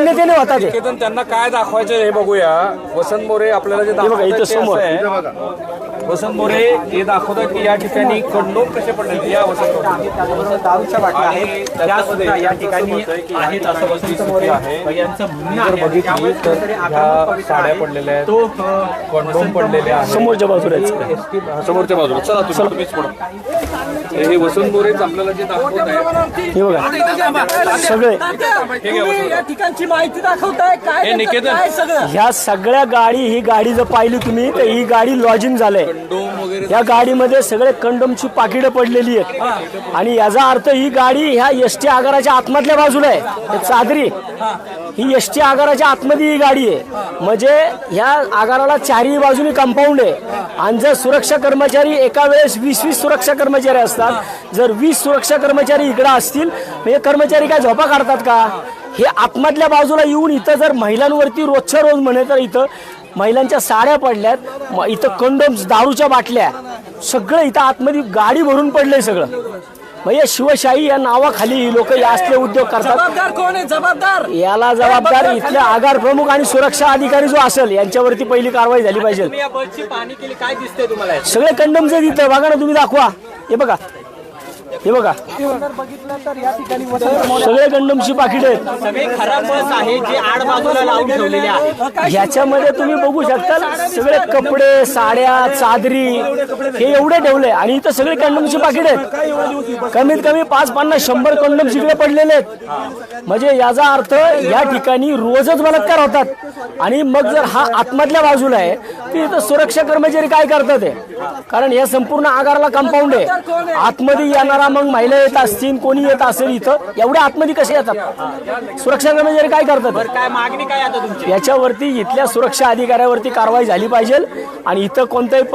मान्यतेने होता ते निकेतन त्यांना काय दाखवायचं हे बघूया वसंत मोरे आपल्याला जे बघा, दाखवतायत इथं ते समोर. असं आहे. वसंत मोरे हे दाखवतात की या ठिकाणी कंडोम कसे पडले या वसंत मोरे. दारूच्या बाटल्या आणि आहेत त्या त्याच्यामध्ये सुद्धा या ठिकाणी होतंय की या आहेत असं ठिकाणी वसंत मोरे स्थिती आहे, यांचं म्हणणं जर आहे बघितली त्यामुळे तर कुठेतरी ह्या पवित्र साड्या आहे. पडलेल्या आहेत. तो अ, कंडोम वसंत पडलेले आहेत समोरच्या बाजूला. ST समोरच्या बाजूला चला तुम्ही तुम्हीच पुढं. हे वसंत मोरेच आपल्याला जे दाखवत आहे हे बघा सगळे तुम्ही या ठिकाणची माहिती दाखवताय काय हे निकेतन. काय सगळं? ह्या सगळ्या गाडी ही गाडी जर पाहिली तुम्ही तर ही गाडी लॉजिंग झालंय. या गाडीमध्ये सगळे कंडोमची पाकिटं पडलेली आहेत. आणि याचा अर्थ ही गाडी ह्या एस टी आगाराच्या आतमधल्या बाजूला आहे. हे चादरी. ही. एस टी आगाराच्या आतमध्ये ही गाडी आहे. म्हणजे ह्या आगाराला चारही बाजूनी कंपाऊंड आहे. आणि जर सुरक्षा कर्मचारी एका वेळेस वीस वीस सुरक्षा कर्मचारी असतात जर वीस सुरक्षा कर्मचारी इकडे असतील म्हणजे कर्मचारी काय झोपा काढतात का? हे आतमधल्या बाजूला येऊन इथं जर महिलांवरती रोजच्या रोज म्हणे तर इथं महिलांच्या साड्या पडल्यात इथं कंडोम्स दारूच्या बाटल्या सगळं इथं आतमध्ये गाडी भरून पडलंय सगळं. म्हणजे शिवशाही या नावाखाली ही लोक या असले उद्योग करतात. जबाबदार कोण आहे? जबाबदार. याला जबाबदार इथले आगार प्रमुख आणि सुरक्षा अधिकारी जो असेल यांच्यावरती पहिली कारवाई झाली पाहिजे. तुम्ही या बसची पाहणी केली काय दिसतंय तुम्हाला? यात? सगळे कंडोम्स आहेत इथं बघा ना तुम्ही दाखवा. हे बघा. हे बघा. बघितलं तर या ठिकाणी वसंत मोरे सगळे कंडोमची पाकिट आहेत. सगळे खराब बस आहे जे आड बाजूला लावून ठेवलेले आहे ह्याच्यामध्ये तुम्ही बघू शकता सगळे कपडे साड्या चादरी हे एवढे ठेवले. आणि इथं सगळे कंडोमची पाकिट आहेत. कमीत कमी पाच पन्नास शंभर कंडोम इकडे पडलेले आहेत. म्हणजे याचा अर्थ या ठिकाणी रोजच बलात्कार होतात. आणि मग जर हा आतमधल्या बाजूला आहे तर इथं सुरक्षा कर्मचारी काय करतात? कारण या संपूर्ण आगाराला कंपाऊंड आहे. आतमध्ये येणारा मग महिला येत असतील कोणी येत असेल इथं एवढ्या आतमध्ये कसे येतात? सुरक्षा कर्मचारी काय करतात? काय मागणी काय आता तुमची? याच्यावरती इथल्या सुरक्षा अधिकाऱ्यावरती कारवाई झाली पाहिजे आणि इथं कोणत्याही